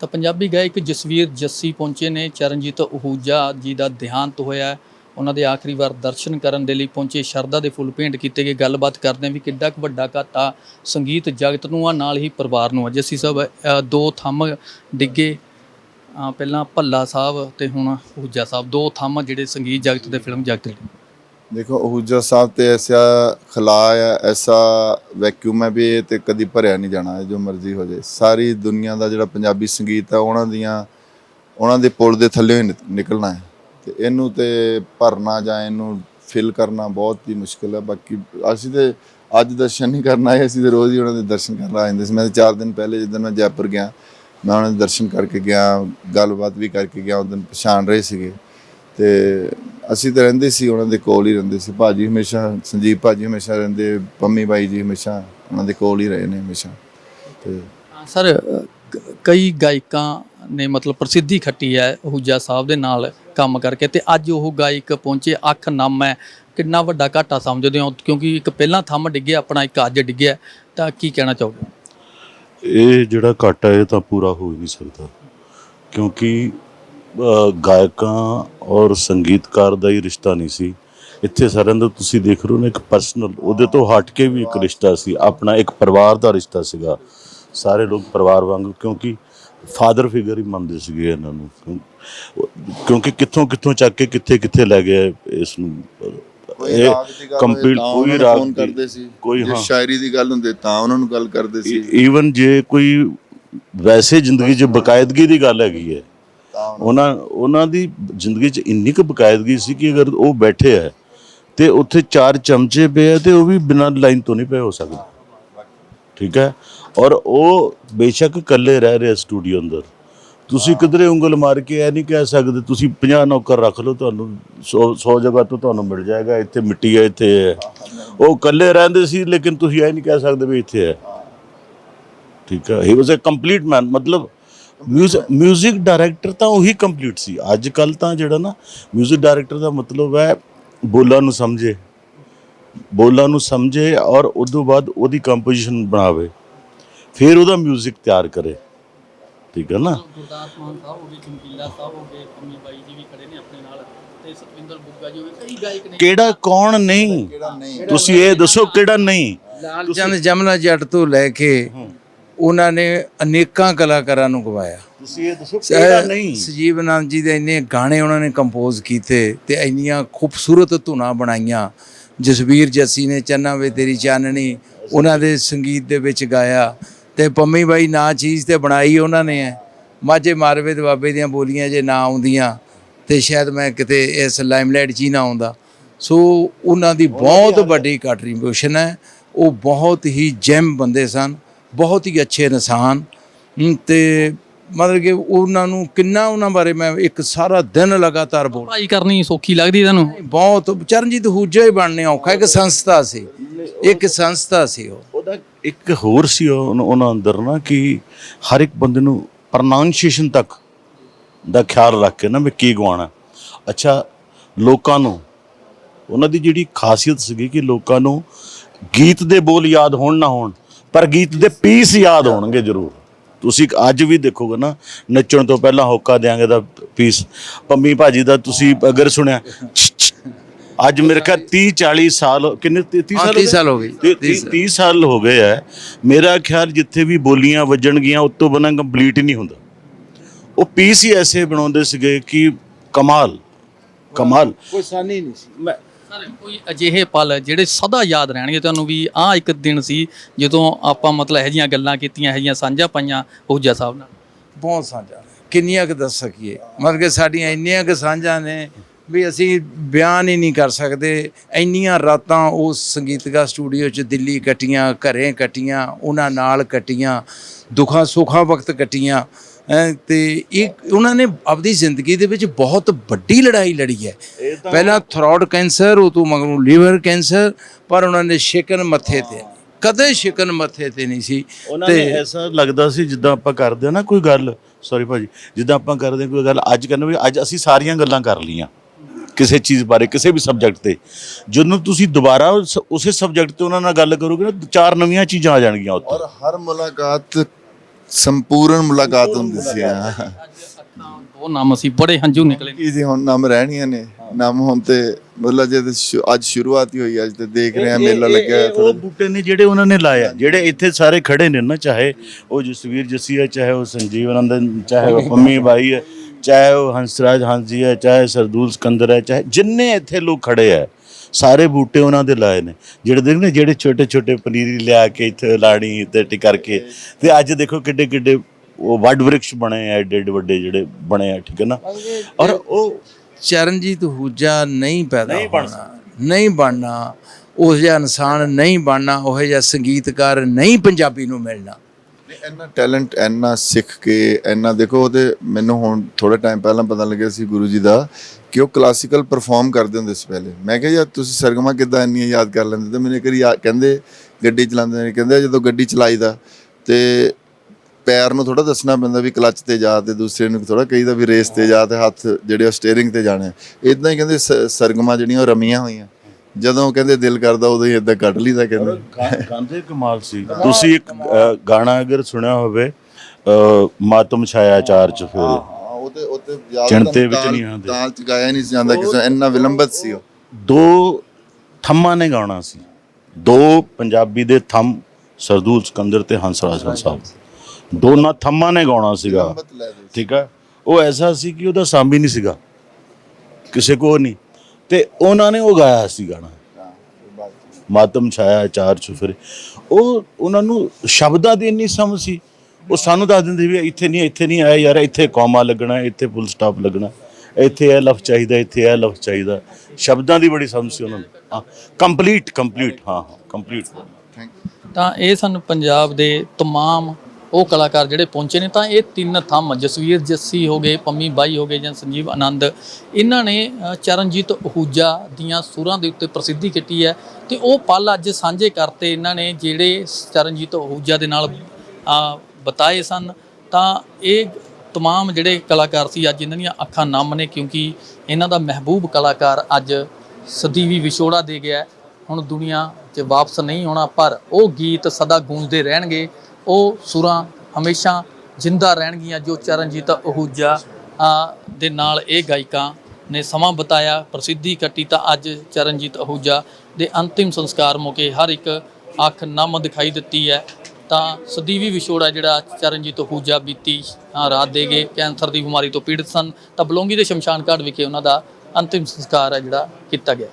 ਤਾਂ ਪੰਜਾਬੀ ਗਾਇਕ ਜਸਵੀਰ ਜੱਸੀ ਪਹੁੰਚੇ ਨੇ। ਚਰਨਜੀਤ ਅਹੂਜਾ ਜੀ ਦਾ ਦੇਹਾਂਤ ਹੋਇਆ ਉਹਨਾਂ ਦੇ ਆਖਰੀ ਵਾਰ ਦਰਸ਼ਨ ਕਰਨ ਦੇ ਲਈ ਪਹੁੰਚੇ ਸ਼ਰਧਾ ਦੇ ਫੁੱਲ ਭੇਂਟ ਕੀਤੇ ਗਏ। ਗੱਲਬਾਤ ਕਰਦੇ ਹਾਂ ਵੀ ਕਿੱਡਾ ਕੁ ਵੱਡਾ ਘਾਟਾ ਸੰਗੀਤ ਜਗਤ ਨੂੰ ਆ, ਨਾਲ ਹੀ ਪਰਿਵਾਰ ਨੂੰ ਆ। ਜੱਸੀ ਸਾਹਿਬ ਦੋ ਥੰਮ ਡਿੱਗੇ। ਪਹਿਲਾਂ ਭੱਲਾ ਸਾਹਿਬ ਤੇ ਹੁਣ ਅਹੂਜਾ ਸਾਹਿਬ। ਦੋ ਥੰਮ ਜਿਹੜੇ ਸੰਗੀਤ ਜਗਤ ਤੇ, ਫਿਲਮ ਜਗਤ ਦੇ ਦੇਖੋ ਅਹੂਜਾ ਸਾਹਿਬ ਤੇ ਐਸਾ ਖਲਾ ਹੈ, ਐਸਾ ਵੈਕਿਊਮ ਹੈ ਵੀ ਇਹ ਤੇ ਕਦੀ ਭਰਿਆ ਨਹੀਂ ਜਾਣਾ ਜੋ ਮਰਜ਼ੀ ਹੋ ਜਾਏ। ਸਾਰੀ ਦੁਨੀਆ ਦਾ ਜਿਹੜਾ ਪੰਜਾਬੀ ਸੰਗੀਤ ਹੈ, ਉਹਨਾਂ ਦੀਆਂ, ਉਹਨਾਂ ਦੇ ਪੁਲ ਦੇ ਥੱਲੇ ਨਿਕਲਣਾ ਹੈ। ਤੇ ਇਹਨੂੰ ਤੇ ਭਰਨਾ ਜਾਂ ਇਹਨੂੰ ਫਿਲ ਕਰਨਾ ਬਹੁਤ ਹੀ ਮੁਸ਼ਕਿਲ ਹੈ। ਬਾਕੀ ਅਸੀਂ ਤੇ ਅੱਜ ਦਰਸ਼ਨ ਨਹੀਂ ਕਰਨ ਆਏ, ਅਸੀਂ ਤੇ ਰੋਜ਼ ਹੀ ਉਹਨਾਂ ਦੇ ਦਰਸ਼ਨ ਕਰਨ ਆ ਜਾਂਦੇ ਸੀ। ਮੈਂ 4 ਦਿਨ ਪਹਿਲੇ ਜਦੋਂ ਮੈਂ ਜੈਪੁਰ ਗਿਆ, ਮੈਂ ਉਹਨਾਂ ਦੇ ਦਰਸ਼ਨ ਕਰਕੇ ਗਿਆ, ਗੱਲਬਾਤ ਵੀ ਕਰਕੇ ਗਿਆ ਉਹ ਦਿਨ ਪਛਾਣ ਰਹੇ ਸੀਗੇ। ਤੇ ਅਸੀਂ ਤਾਂ ਰਹਿੰਦੇ ਸੀ ਉਹਨਾਂ ਦੇ ਕੋਲ ਹੀ ਰਹਿੰਦੇ ਸੀ। ਭਾਜੀ ਹਮੇਸ਼ਾ ਸੰਜੀਵ ਭਾਜੀ ਹਮੇਸ਼ਾ ਰਹਿੰਦੇ ਪੰਮੀ ਬਾਈ ਜੀ ਹਮੇਸ਼ਾ ਉਹਨਾਂ ਦੇ ਕੋਲ ਹੀ ਰਹੇ ਨੇ ਹਮੇਸ਼ਾ। ਤੇ ਸਰ ਕਈ ਗਾਇਕਾਂ ਨੇ ਮਤਲਬ ਪ੍ਰਸਿੱਧੀ ਖੱਟੀ ਹੈ ਅਹੂਜਾ ਸਾਹਿਬ ਦੇ ਨਾਲ ਕੰਮ ਕਰਕੇ ਤੇ ਅੱਜ ਉਹ ਗਾਇਕ ਪਹੁੰਚੇ ਅੱਖ ਨਮ ਹੈ। ਕਿੰਨਾ ਵੱਡਾ ਘਾਟਾ ਸਮਝਦੇ ਹੋ? ਕਿਉਂਕਿ ਇੱਕ ਪਹਿਲਾਂ ਥੰਮ ਡਿੱਗਿਆ ਆਪਣਾ ਇੱਕ ਅੱਜ ਡਿੱਗਿਆ ਤਾਂ ਕੀ ਕਹਿਣਾ ਚਾਹੋਗੇ? ਇਹ ਜਿਹੜਾ ਘਾਟਾ ਇਹ ਤਾਂ ਪੂਰਾ ਹੋ ਹੀ ਨਹੀਂ ਸਕਦਾ। ਕਿਉਂਕਿ ਗਾਇਕਾਂ ਔਰ ਸੰਗੀਤਕਾਰ ਦਾ ਹੀ ਰਿਸ਼ਤਾ ਨਹੀਂ ਸੀ। ਇੱਥੇ ਸਾਰਿਆਂ ਦਾ ਤੁਸੀਂ ਦੇਖ ਰਹੇ ਹੋ ਨਾ ਇੱਕ ਪਰਸਨਲ ਉਹਦੇ ਤੋਂ ਹਟ ਕੇ ਵੀ ਇੱਕ ਰਿਸ਼ਤਾ ਸੀ ਆਪਣਾ ਇੱਕ ਪਰਿਵਾਰ ਦਾ ਰਿਸ਼ਤਾ ਸੀਗਾ। ਸਾਰੇ ਲੋਕ ਪਰਿਵਾਰ ਵਾਂਗ ਕਿਉਂਕਿ ਫਾਦਰ ਫਿਗਰ ਹੀ ਮੰਨਦੇ ਸੀਗੇ ਇਹਨਾਂ ਨੂੰ। ਕਿਉਂ- ਕਿਉਂਕਿ ਕਿੱਥੋਂ ਕਿੱਥੋਂ ਚੱਕ ਕੇ ਕਿੱਥੇ ਕਿੱਥੇ ਲੈ ਗਏ ਇਸ ਨੂੰ। ਇਹ ਕੰਪਲੀਟ ਕੋਈ ਰਾਗ ਕਰਦੇ ਸੀ। ਕੋਈ ਹਾਂ। ਸ਼ਾਇਰੀ ਦੀ ਗੱਲ ਹੁੰਦੀ ਤਾਂ ਉਹਨਾਂ ਨੂੰ ਗੱਲ ਕਰਦੇ ਸੀ। ਈਵਨ ਜੇ ਕੋਈ ਵੈਸੇ ਜ਼ਿੰਦਗੀ 'ਚ ਬਕਾਇਦਗੀ ਦੀ ਗੱਲ ਹੈਗੀ ਹੈ ਉਹਨਾਂ ਉਹਨਾਂ ਦੀ ਜ਼ਿੰਦਗੀ 'ਚ ਇੰਨੀ ਕੁ ਬਕਾਇਦਗੀ ਸੀ ਕਿ ਅਗਰ ਉਹ ਬੈਠੇ ਹੈ ਤੇ ਉੱਥੇ ਚਾਰ ਚਮਚੇ ਪਏ ਆ ਤੇ ਉਹ ਵੀ ਬਿਨਾਂ ਲਾਈਨ ਤੋਂ ਨਹੀਂ ਪਏ ਹੋ ਸਕਦੇ। ਠੀਕ ਹੈ? ਔਰ ਉਹ ਬੇਸ਼ੱਕ ਇਕੱਲੇ ਰਹਿ ਰਿਹਾ ਸਟੂਡੀਓ ਅੰਦਰ। ਤੁਸੀਂ ਕਿਧਰੇ ਉਂਗਲ ਮਾਰ ਕੇ ਇਹ ਨਹੀਂ ਕਹਿ ਸਕਦੇ, ਤੁਸੀਂ 50 ਨੌਕਰ ਰੱਖ ਲਓ, ਤੁਹਾਨੂੰ 100 100 ਜਗ੍ਹਾ ਤੋਂ ਤੁਹਾਨੂੰ ਮਿਲ ਜਾਏਗਾ, ਇੱਥੇ ਮਿੱਟੀ ਹੈ, ਇੱਥੇ ਹੈ। ਉਹ ਇਕੱਲੇ ਰਹਿੰਦੇ ਸੀ, ਲੇਕਿਨ ਤੁਸੀਂ ਇਹ ਨਹੀਂ ਕਹਿ ਸਕਦੇ ਵੀ ਇੱਥੇ ਹੈ। ਠੀਕ ਹੈ? ਹੀ ਵਾਸ ਅ ਕੰਪਲੀਟ ਮੈਨ ਮਤਲਬ ਮਿਊਜ਼ਿਕ ਮਿਊਜ਼ਿਕ ਡਾਇਰੈਕਟਰ ਤਾਂ ਉਹੀ ਕੰਪਲੀਟ ਸੀ। ਅੱਜ ਕੱਲ ਤਾਂ ਜਿਹੜਾ ਨਾ ਮਿਊਜ਼ਿਕ ਡਾਇਰੈਕਟਰ ਦਾ ਮਤਲਬ ਹੈ ਬੋਲਾਂ ਨੂੰ ਸਮਝੇ। ਬੋਲਾਂ ਨੂੰ ਸਮਝੇ ਔਰ ਉਸ ਤੋਂ ਬਾਅਦ ਉਹਦੀ ਕੰਪੋਜੀਸ਼ਨ ਬਣਾਵੇ। ਫਿਰ ਉਹਦਾ ਮਿਊਜ਼ਿਕ ਤਿਆਰ ਕਰੇ। ਠੀਕ ਹੈ ਨਾ? ਗੁਰਦਾਸ ਮਾਨ ਸਾਹਿਬ ਹੋ ਗਏ ਚਮਕੀਲਾ ਸਾਹਿਬ ਹੋ ਗਏ ਪੰਮੀ ਬਾਈ ਜੀ ਵੀ ਖੜੇ ਨੇ ਆਪਣੇ ਨਾਲ ਤੇ ਸਤਵਿੰਦਰ ਬੁੱਗਾ ਜੀ ਹੋ ਗਏ ਕਈ ਗਾਇਕ ਨੇ। ਕਿਹੜਾ ਕੌਣ ਨਹੀਂ? ਕਿਹੜਾ ਨਹੀਂ? ਤੁਸੀਂ ਇਹ ਦੱਸੋ ਕਿਹੜਾ ਨਹੀਂ? ਲਾਲ ਚੰਦ ਜਮਨਾ ਜੱਟ ਤੋਂ ਲੈ ਕੇ ਉਹਨਾਂ ਨੇ ਅਨੇਕਾਂ ਕਲਾਕਾਰਾਂ ਨੂੰ ਗਵਾਇਆ। ਤੁਸੀਂ ਇਹ ਦੱਸੋ ਕਿਹੜਾ ਨਹੀਂ? ਸਜੀਵ ਆਨੰਦ ਜੀ ਦੇ ਇੰਨੇ ਗਾਣੇ ਉਹਨਾਂ ਨੇ ਕੰਪੋਜ਼ ਕੀਤੇ ਤੇ ਇੰਨੀਆਂ ਖੂਬਸੂਰਤ ਧੁਨਾਂ ਬਣਾਈਆਂ। ਜਸਵੀਰ ਜੱਸੀ ਨੇ ਚੰਨਾ ਵੇ ਤੇਰੀ ਚਾਨਣੀ ਉਹਨਾਂ ਦੇ ਸੰਗੀਤ ਦੇ ਵਿੱਚ ਗਾਇਆ ਤੇ ਪੰਮੀ ਬਾਈ ਨਾ ਚੀਜ਼ ਤੇ ਬਣਾਈ ਉਹਨਾਂ ਨੇ ਮਾਝੇ ਮਾਰਵੇ ਦੇ ਬਾਬੇ ਦੀਆਂ ਬੋਲੀਆਂ ਜੇ ਨਾ ਆਉਂਦੀਆਂ ਤੇ ਸ਼ਾਇਦ ਮੈਂ ਕਿਤੇ ਇਸ ਲਾਈਮਲਾਈਟ 'ਚ ਹੀ ਨਾ ਆਉਂਦਾ। ਸੋ ਉਹਨਾਂ ਦੀ ਬਹੁਤ ਵੱਡੀ ਕੰਟਰੀਬਿਊਸ਼ਨ ਹੈ। ਉਹ ਬਹੁਤ ਹੀ ਜੈਮ ਬੰਦੇ ਸਨ। ਬਹੁਤ ਹੀ ਅੱਛੇ ਇਨਸਾਨ। ਤੇ ਮਤਲਬ ਕਿ ਉਹਨਾਂ ਨੂੰ ਕਿੰਨਾ ਉਹਨਾਂ ਬਾਰੇ ਮੈਂ ਇੱਕ ਸਾਰਾ ਦਿਨ ਲਗਾਤਾਰ ਬੋਲ ਪੜ੍ਹਾਈ ਕਰਨੀ ਸੌਖੀ ਲੱਗਦੀ ਤੁਹਾਨੂੰ ਬਹੁਤ। ਚਰਨਜੀਤ ਹੂਜਾ ਹੀ ਬਣਨੇ ਔਖਾ ਇੱਕ ਸੰਸਥਾ ਸੀ। ਇੱਕ ਸੰਸਥਾ ਸੀ ਉਹ। ਉਹਦਾ ਇੱਕ ਹੋਰ ਸੀ ਉਹ- ਉਹਨਾਂ ਅੰਦਰ ਨਾ ਕਿ ਹਰ ਇੱਕ ਬੰਦੇ ਨੂੰ ਪ੍ਰੋਨਾਂਸੀਏਸ਼ਨ ਤੱਕ ਦਾ ਖਿਆਲ ਰੱਖ ਕੇ ਨਾ ਵੀ ਕੀ ਗਵਾਣਾ ਅੱਛਾ ਲੋਕਾਂ ਨੂੰ ਉਹਨਾਂ ਦੀ ਜਿਹੜੀ ਖਾਸੀਅਤ ਸੀਗੀ ਕਿ ਲੋਕਾਂ ਨੂੰ ਗੀਤ ਦੇ ਬੋਲ ਯਾਦ ਹੋਣ ਨਾ ਹੋਣ ਪਰ ਗੀਤ ਦੇ ਪੀਸ ਯਾਦ ਹੋਣਗੇ ਜ਼ਰੂਰ। ਤੁਸੀਂ ਅੱਜ ਵੀ ਦੇਖੋਗੇ ਨਾ ਨੱਚਣ ਤੋਂ ਪਹਿਲਾਂ ਹੋਕਾ ਦਿਆਂਗੇ ਦਾ ਪੀਸ। ਪੰਮੀ ਭਾਜੀ ਦਾ ਤੁਸੀਂ ਅਗਰ ਸੁਣਿਆ ਅੱਜ ਮੇਰੇ ਖਿਆਲ 30 40 ਸਾਲ ਕਿੰਨੇ 30 ਹਾਂ, ਸਾਲ 30 ਸਾਲ ਹੋ ਗਏ। 30 30 ਸਾਲ। ਹੋ ਗਏ ਹੈ ਮੇਰਾ ਖਿਆਲ ਜਿੱਥੇ ਵੀ ਬੋਲੀਆਂ ਵੱਜਣਗੀਆਂ ਉਤੋਂ ਬਣਾ ਕੰਪਲੀਟ ਹੀ ਨਹੀਂ ਹੁੰਦਾ। ਉਹ ਪੀਸ ਹੀ ਐਸੇ ਬਣਾਉਂਦੇ ਸੀਗੇ ਕਿ ਕਮਾਲ ਕਮਾਲ। ਕੋਈ ਸਾਨੀ ਨਹੀਂ ਸੀ। ਮੈਂ ਸਰ, ਕੋਈ ਅਜਿਹੇ ਪਲ ਜਿਹੜੇ ਸਦਾ ਯਾਦ ਰਹਿਣਗੇ ਤੁਹਾਨੂੰ ਵੀ ਆਹ ਇੱਕ ਦਿਨ ਸੀ ਜਦੋਂ ਆਪਾਂ ਮਤਲਬ ਇਹੋ ਜਿਹੀਆਂ ਗੱਲਾਂ ਕੀਤੀਆਂ, ਇਹੋ ਜਿਹੀਆਂ ਸਾਂਝਾਂ ਪਾਈਆਂ ਅਹੂਜਾ ਸਾਹਿਬ ਨਾਲ? ਬਹੁਤ ਸਾਂਝਾ ਕਿੰਨੀਆਂ ਕੁ ਦੱਸ ਸਕੀਏ? ਮਤਲਬ ਕਿ ਸਾਡੀਆਂ ਇੰਨੀਆਂ ਕੁ ਸਾਂਝਾਂ ਨੇ ਵੀ ਅਸੀਂ ਬਿਆਨ ਹੀ ਨਹੀਂ ਕਰ ਸਕਦੇ। ਇੰਨੀਆਂ ਰਾਤਾਂ ਉਸ ਸੰਗੀਤਗਾ ਸਟੂਡੀਓ 'ਚ ਦਿੱਲੀ ਕੱਟੀਆਂ, ਘਰੇ ਕੱਟੀਆਂ, ਉਹਨਾਂ ਨਾਲ ਕੱਟੀਆਂ ਦੁੱਖਾਂ ਸੁੱਖਾਂ ਵਕਤ ਕੱਟੀਆਂ। ਤੇ ਇਹ ਉਹਨਾਂ ਨੇ ਆਪਣੀ ਜ਼ਿੰਦਗੀ ਦੇ ਵਿੱਚ ਬਹੁਤ ਵੱਡੀ ਲੜਾਈ ਲੜੀ ਹੈ। ਪਹਿਲਾਂ ਥਰੋਡ ਕੈਂਸਰ ਉਹ ਤੋਂ ਮਗਰੋਂ ਲੀਵਰ ਕੈਂਸਰ ਪਰ ਉਹਨਾਂ ਨੇ ਸ਼ਿਕਨ ਮੱਥੇ ਤੇ ਕਦੇ ਸ਼ਿਕਨ ਮੱਥੇ ਤੇ ਨਹੀਂ ਸੀ ਉਹਨਾਂ ਨੇ ਐਸਾ ਲੱਗਦਾ ਸੀ ਜਿੱਦਾਂ ਆਪਾਂ ਕਰਦੇ ਆ ਨਾ ਕੋਈ ਗੱਲ ਸੌਰੀ ਭਾਜੀ ਜਿੱਦਾਂ ਆਪਾਂ ਕਰਦੇ ਹਾਂ ਕੋਈ ਗੱਲ ਅੱਜ ਕਰਨ ਵੀ ਅੱਜ ਅਸੀਂ ਸਾਰੀਆਂ ਗੱਲਾਂ ਕਰ ਲੀਆਂ ਕਿਸੇ ਚੀਜ਼ ਬਾਰੇ ਕਿਸੇ ਵੀ ਸਬਜੈਕਟ ਤੇ। ਜਦੋਂ ਤੁਸੀਂ ਦੁਬਾਰਾ ਉਸ- ਉਸੇ ਸਬਜੈਕਟ ਤੇ ਉਹਨਾਂ ਨਾਲ ਗੱਲ ਕਰੋਗੇ ਨਾ ਚਾਰ ਨਵੀਆਂ ਚੀਜ਼ਾਂ ਆ ਜਾਣਗੀਆਂ ਉੱਥੇ। ਔਰ ਹਰ ਮੁਲਾਕਾਤ ਸੰਪੂਰਨ ਮੁਲਾਕਾਤ ਹੁੰਦੀ ਸੀ ਹਾਂ। ਦੋ ਨਾਮ ਸੀ ਬੜੇ ਹੰਝੂ ਨਿਕਲੇ। ਕੀ ਜੀ ਹੁਣ ਨਾਮ ਰਹਿਣੀਆਂ ਨੇ। ਨਾਮ ਹੁਣ ਤੇ ਮਤਲਬ ਜੇ ਤੇ ਸ਼ੁ- ਅੱਜ ਸ਼ੁਰੂਆਤ ਹੀ ਹੋਈ ਅੱਜ ਤੇ ਦੇਖ ਰਹੇ ਆ ਮੇਲਾ ਲੱਗਿਆ ਹੋਇਆ ਉਹ ਬੂਟੇ ਨੇ ਜਿਹੜੇ ਉਹਨਾਂ ਨੇ ਲਾਇਆ ਜਿਹੜੇ ਇੱਥੇ ਸਾਰੇ ਖੜੇ ਨੇ ਨਾ ਚਾਹੇ ਉਹ ਜਸਵੀਰ ਜੱਸੀ ਹੈ ਚਾਹੇ ਉਹ ਸੰਜੀਵ ਆਨੰਦਨ ਚਾਹੇ ਉਹ ਪੰਮੀ ਬਾਈ ਹੈ ਚਾਹੇ ਉਹ ਹੰਸਰਾਜ ਹੰਸਜੀ ਹੈ ਚਾਹੇ ਸਰਦੂਲ ਸਿਕੰਦਰ ਹੈ ਚਾਹੇ ਜਿੰਨੇ ਇੱਥੇ ਲੋਕ ਖੜੇ ਹੈ ਸਾਰੇ ਬੂਟੇ ਉਹਨਾਂ ਦੇ ਲਾਏ ਨੇ। ਜਿਹੜੇ ਦੇਖ ਨੇ ਜਿਹੜੇ ਛੋਟੇ ਛੋਟੇ ਪਨੀਰੀ ਲਿਆ ਕੇ ਇੱਥੇ ਲਾਣੀ ਤੇ ਟੀ ਕਰਕੇ ਤੇ ਅੱਜ ਦੇਖੋ ਕਿੱਡੇ ਕਿੱਡੇ ਉਹ ਵੱਡ ਵ੍ਰਿਕਸ਼ ਬਣੇ ਆ ਏਡੇ ਵੱਡੇ ਜਿਹੜੇ ਬਣੇ ਆ ਠੀਕ ਹੈ ਨਾ? ਔਰ ਉਹ ਚਰਨਜੀਤ ਹੂਜਾ ਨਹੀਂ ਪੈਦਾ ਹੋਣਾ ਨਹੀਂ ਬਣਨਾ ਉਹ ਜਿਹਾ ਇਨਸਾਨ ਨਹੀਂ ਬਣਨਾ ਉਹ ਜਿਹਾ ਸੰਗੀਤਕਾਰ ਨਹੀਂ ਪੰਜਾਬੀ ਨੂੰ ਮਿਲਣਾ। ਇੰਨਾ ਟੈਲੈਂਟ ਇੰਨਾ ਸਿੱਖ ਕੇ, ਇੰਨਾ ਦੇਖੋ ਉਹਦੇ ਮੈਨੂੰ ਹੁਣ ਥੋੜਾ ਟਾਈਮ ਪਹਿਲਾਂ ਪਤਾ ਲੱਗਿਆ ਸੀ ਗੁਰੂ ਜੀ ਦਾ ਕਿ ਉਹ ਕਲਾਸੀਕਲ ਪਰਫਾਰਮ ਕਰਦੇ ਹੁੰਦੇ ਸੀ ਪਹਿਲੇ। ਮੈਂ ਕਿਹਾ, ਯਾਰ ਤੁਸੀਂ ਸਰਗਮਾ ਕਿੱਦਾਂ ਇੰਨੀਆਂ ਯਾਦ ਕਰ ਲੈਂਦੇ? ਤੇ ਮੈਨੂੰ ਇੱਕ ਵਾਰੀ ਯਾ- ਕਹਿੰਦੇ, ਗੱਡੀ ਚਲਾਉਂਦੇ ਨੇ, ਕਹਿੰਦੇ ਜਦੋਂ ਗੱਡੀ ਚਲਾਈਦਾ ਤੇ ਪੈਰ ਨੂੰ ਥੋੜਾ ਦੱਸਣਾ ਪੈਂਦਾ ਵੀ ਕਲੱਚ ਤੇ ਜਾ ਤੇ ਦੂਸਰੇ ਨੂੰ ਥੋੜਾ ਕਹੀਦਾ ਵੀ ਰੇਸ ਤੇ ਜਾ ਤੇ ਹੱਥ ਜਿਹੜੇ ਉਹ ਸਟੀਅਰਿੰਗ ਤੇ ਜਾਣੇ ਇਦਾਂ ਹੀ ਕਹਿੰਦੇ ਸ- ਸਰਗਮਾ ਜਿਹੜੀਆਂ ਉਹ ਰਮੀਆਂ ਹੋਈਆਂ। ਜਦੋਂ ਕਹਿੰਦੇ ਦਿਲ ਕਰਦਾ ਉਦੋਂ ਹੀ ਇਦਾਂ ਕੱਢ ਲਈਦਾ ਕਹਿੰਦੇ। ਗਾ- ਗਾਉਂਦੇ ਕਮਾਲ ਸੀ। ਤੁਸੀਂ ਇੱਕ ਅ, ਗਾਣਾ ਅਗਰ ਸੁਣਿਆ ਹੋਵੇ ਅ, ਮਾਤਮ ਛਾਇਆ ਚਾਰ ਚਫੇਰੇ ਹਾਂ ਉਹ ਤੇ ਉਹ ਤੇ ਯਾਦ ਚਿਣਤੇ ਵਿੱਚ ਤਾਲ- ਨਹੀਂ ਆਉਂਦੇ। ਤਾਲ ਚ ਗਾਇਆ ਨਹੀਂ ਸੀ ਜਾਂਦਾ ਕਿਸੇ ਨੂੰ, ਇੰਨਾ ਵਿਲੰਬਤ ਸੀ ਉਹ। ਦੋ ਥੰਮਾਂ ਨੇ ਗਾਉਣਾ ਸੀ। ਦੋ ਪੰਜਾਬੀ ਦੇ ਥੰਮ ਸਰਦੂਲ ਸਿਕੰਦਰ ਤੇ ਹੰਸਰਾਜ ਸਾਹਿਬ। ਦੋਨਾਂ ਥੰਮਾਂ ਨੇ ਗਾਉਣਾ ਸੀਗਾ। ਵਿਲੰਬਤ ਲੈ ਦੇ ਠੀਕ ਹੈ? ਉਹ ਐਸਾ ਸੀ ਕਿ ਉਹਦਾ ਸਾਮੀ ਨਹੀਂ ਸੀਗਾ। ਕਿਸੇ ਕੋ ਨਹੀਂ। ਤੇ ਉਹਨਾਂ ਨੇ ਉਹ ਗਾਇਆ ਸੀ ਗਾਣਾ ਮਾਤਮ ਛਾਇਆ ਚਾਰ ਚੁਫਰੇ ਉਹ ਉਹਨਾਂ ਨੂੰ ਸ਼ਬਦਾਂ ਦੀ ਇੰਨੀ ਸਮਝ ਸੀ ਉਹ ਸਾਨੂੰ ਦੱਸ ਦਿੰਦੇ ਵੀ ਇੱਥੇ ਨਹੀਂ ਇੱਥੇ ਨਹੀਂ ਆਇਆ ਯਾਰ ਇੱਥੇ ਕੌਮਾ ਲੱਗਣਾ ਇੱਥੇ ਫੁੱਲ ਸਟਾਪ ਲੱਗਣਾ ਇੱਥੇ ਇਹ ਲਫ਼ਜ਼ ਚਾਹੀਦਾ ਇੱਥੇ ਇਹ ਲਫ਼ਜ਼ ਚਾਹੀਦਾ ਸ਼ਬਦਾਂ ਦੀ ਬੜੀ ਸਮਝ ਸੀ ਉਹਨਾਂ ਨੂੰ ਹਾਂ ਕੰਪਲੀਟ ਕੰਪਲੀਟ ਹਾਂ ਹਾਂ ਕੰਪਲੀਟ ਥੈਂਕ ਤਾਂ ਇਹ ਸਨ ਪੰਜਾਬ ਦੇ तमाम ਉਹ ਕਲਾਕਾਰ ਜਿਹੜੇ ਪਹੁੰਚੇ ਨੇ ਤਾਂ ਇਹ ਤਿੰਨ ਥੰਮ ਜਸਵੀਰ ਜੱਸੀ ਹੋ ਗਏ ਪੰਮੀ ਬਾਈ ਹੋ ਗਏ ਜਾਂ ਸੰਜੀਵ ਆਨੰਦ। ਇਹਨਾਂ ਨੇ ਚਰਨਜੀਤ ਅਹੂਜਾ ਦੀਆਂ ਸੁਰਾਂ ਦੇ ਉੱਤੇ ਪ੍ਰਸਿੱਧੀ ਕੀਤੀ ਹੈ ਤੇ ਉਹ ਪਲ ਅੱਜ ਸਾਂਝੇ ਕਰਤੇ ਇਹਨਾਂ ਨੇ ਜਿਹੜੇ ਚਰਨਜੀਤ ਅਹੂਜਾ ਦੇ ਨਾਲ ਅ, ਬਤਾਏ ਸਨ। ਤਾਂ ਇਹ ਤਮਾਮ ਜਿਹੜੇ ਕਲਾਕਾਰ ਸੀ ਅੱਜ ਇਹਨਾਂ ਦੀਆਂ ਅੱਖਾਂ ਨਮ ਨੇ ਕਿਉਂਕਿ ਇਹਨਾਂ ਦਾ ਮਹਿਬੂਬ ਕਲਾਕਾਰ ਅੱਜ ਸਦੀਵੀ ਵਿਛੋੜਾ ਦੇ ਗਿਆ ਹੁਣ ਦੁਨੀਆ 'ਚ ਵਾਪਸ ਨਹੀਂ ਆਉਣਾ ਪਰ ਉਹ ਗੀਤ ਸਦਾ ਗੂੰਜਦੇ ਰਹਿਣਗੇ। ਉਹ ਸੁਰਾਂ ਹਮੇਸ਼ਾ ਜਿੰਦਾ ਰਹਿਣਗੀਆਂ, ਜੋ ਚਰਨਜੀਤ ਅਹੂਜਾ ਦੇ ਨਾਲ ਇਹ ਗਾਇਕਾਂ ਨੇ ਸਮਾਂ ਬਤਾਇਆ ਪ੍ਰਸਿੱਧੀ ਕੱਟੀ ਤਾਂ ਅੱਜ ਚਰਨਜੀਤ ਅਹੂਜਾ ਦੇ ਅੰਤਿਮ ਸੰਸਕਾਰ ਮੌਕੇ ਹਰ ਇੱਕ ਅੱਖ ਨਮ ਦਿਖਾਈ ਦਿੱਤੀ ਹੈ। ਤਾਂ ਸਦੀਵੀ ਵਿਛੋੜਾ ਜਿਹੜਾ ਚਰਨਜੀਤ ਅਹੂਜਾ ਬੀਤੀ ਰਾਤ ਦੇ ਗਏ, ਕੈਂਸਰ ਦੀ ਬਿਮਾਰੀ ਤੋਂ ਪੀੜਤ ਸਨ, ਤਾਂ ਬਲੌਂਗੀ ਦੇ ਸ਼ਮਸ਼ਾਨ ਘਾਟ ਵਿਖੇ ਉਹਨਾਂ ਦਾ ਅੰਤਿਮ ਸੰਸਕਾਰ ਹੈ ਜਿਹੜਾ ਕੀਤਾ ਗਿਆ।